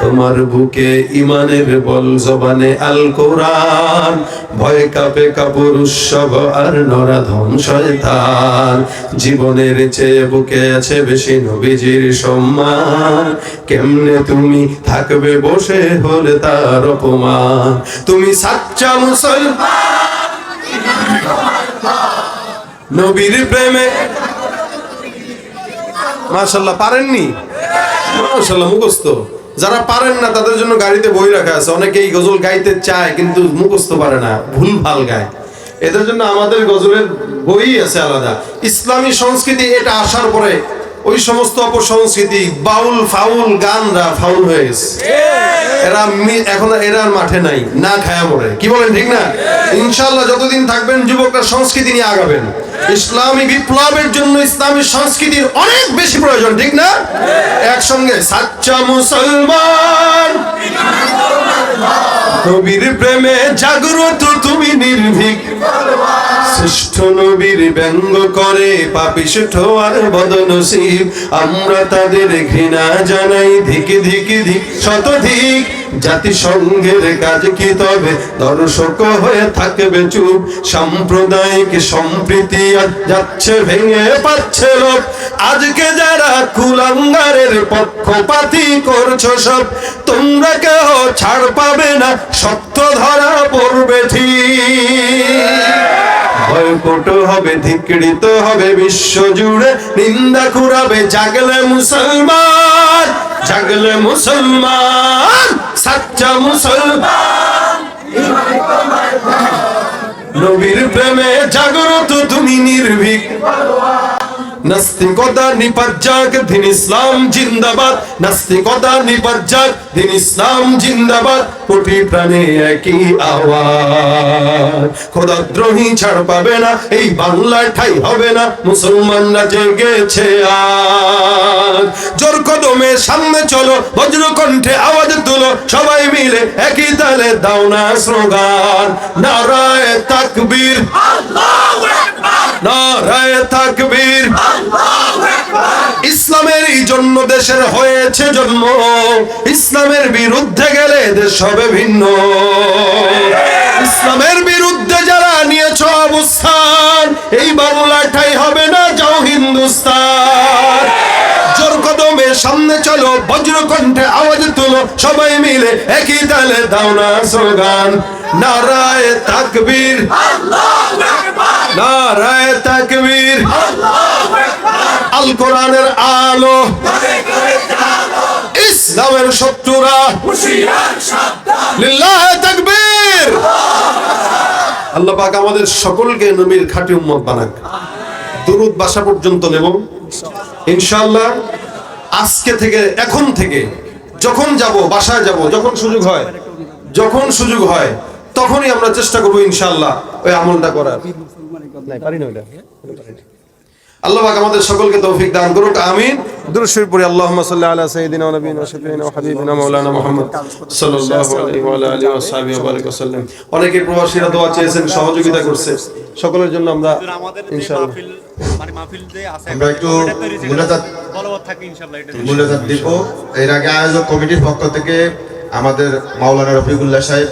তোমার বুকে ইমানের বল জবানে আল কোরআন। ভয় কাপে কাপুর উৎসব আর নরাধন শয়তান। জীবনের চেয়ে বুকে আছে বেশি নবীজির সম্মান। কেমনে তুমি থাকবে বসে হলে তার অপমান? তুমি সাচ্চা মুসলমান। নবীর প্রেমে। মাশাল্লাহ, পারেননি? মাশাল্লাহ, মুখস্থ। যারা পারেন না, তাদের জন্য গাড়িতে বই রাখা আছে। অনেকেই গজল গাইতে চায়, কিন্তু মুখস্থ পারে না, ভুল ভালো গায়। এদের জন্য আমাদের গজলের বই আছে আলাদা। ইসলামী সংস্কৃতি এটা আসার পরে ওই সমস্ত অপসংস্কৃতি, বাউল, ফাউল, গানরা ফাউল হয়ে গেছে। এরা এখন এরা মাঠে নাই, না খায়া মরে কি বলেন, ঠিক না? ইনশাল্লাহ যতদিন থাকবেন, যুবকরা সংস্কৃতি নিয়ে আগাবেন। ইসলামী বিপ্লবের জন্য ইসলামী সংস্কৃতির অনেক বেশি প্রয়োজন, ঠিক না? একসঙ্গে, সাচ্চা মুসলমান। নবীর প্রেমে জাগ্রত তুমি নির্ভীক। শ্রেষ্ঠ নবীর ব্যঙ্গ করে পাপিষ্ঠ আর বদনসিব। আমরা তাদের ঘৃণা জানাই ধিকি ধিকি ধিক শতধিক জাতিসংঘের কাজ কি তবে? দর্শক হয়ে থাকবে চুপ। সাম্প্রদায়িক সম্প্রীতি যাচ্ছে, ভেঙে পাচ্ছে লোক আজকে যারা কুলাঙ্গারের পক্ষপাতি করছ সব, তোমরা কেহ ছাড় পাবে না সত্য ধরা পড়বে ঠিক। ভয়কট হবে, ধিকৃত হবে বিশ্ব জুড়ে নিন্দা কুড়াবে। জাগলে মুসলমান জাগলে মুসলমান। সাচ্চা মুসলমান। নবীর প্রেমে জাগ্রত তুমি নির্ভীক। নাস্তিকতা দিন ইসলাম জিন্দাবাদ। নাস্তিকতা দিন ইসলাম জিন্দাবাদ। কোটি প্রাণে একই আওয়াজ। খোদাদ্রোহী ছাড় পাবে না, এই বাংলার ঠাই হবে না। মুসলমানরা জেগেছে আজ। জোর কদমে সামনে চলো, বজ্রকণ্ঠে আওয়াজ তুলো সবাই মিলে একই তালে দাও না স্লোগান। নারায় তাকবীর। নারায় তাকবীর। ইসলামের জন্য দেশের হয়েছে জন্ম। ইসলামের বিরুদ্ধে গেলে দেশ হবে ভিন্ন। ইসলামের বিরুদ্ধে যারা নিয়েছ অবস্থান এই সবাই মিলে একই তালে দাও না স্লোগান। নারায় তাকবীর। নারায় তাকবীর। আল কোরআনের আলো। ইসলামের শত্রুরা। লিল্লাহ তাকবীর। আল্লাহ পাক আমাদের সকলকে নবীর খাঁটি উম্মত বানাক। দুরুদ বাসা পর্যন্ত নেব। ইনশাআল্লাহ আজকে থেকে, এখন থেকে যখন যাব বাসায় যাব যখন সুযোগ হয় যখন সুযোগ হয় তখনই আমরা চেষ্টা করব ইনশাল্লাহ ওই আমলটা করার। আল্লাহ আমাদের সকলকে তৌফিক দান করুক আমিন। দুরূদ শরীফ পড়ি আল্লাহুম্মা সাল্লি আলা সাইয়্যিদিনা ওয়া নাবিয়িনা ওয়া শাফিঈনা ওয়া হাবিবিনা মাওলানা মুহাম্মদ সাল্লাল্লাহু আলাইহি ওয়া আলা আলিহি ওয়া সাহবিহি ওয়া বারাক ওয়াসাল্লাম অনেকে প্রবাসীরা দোয়া চেয়েছেন সহযোগিতা করছে। সকলের জন্য আমরা ইনশাআল্লাহ। মানে মাহফিল যে আছে আমরা একটু। মুনাজাত- ইনশাআল্লাহ এটা মূল্যদান দিব। এর আগে আয়োজক কমিটির পক্ষ থেকে আমাদের মাওলানা রফিকুল্লাহ সাহেব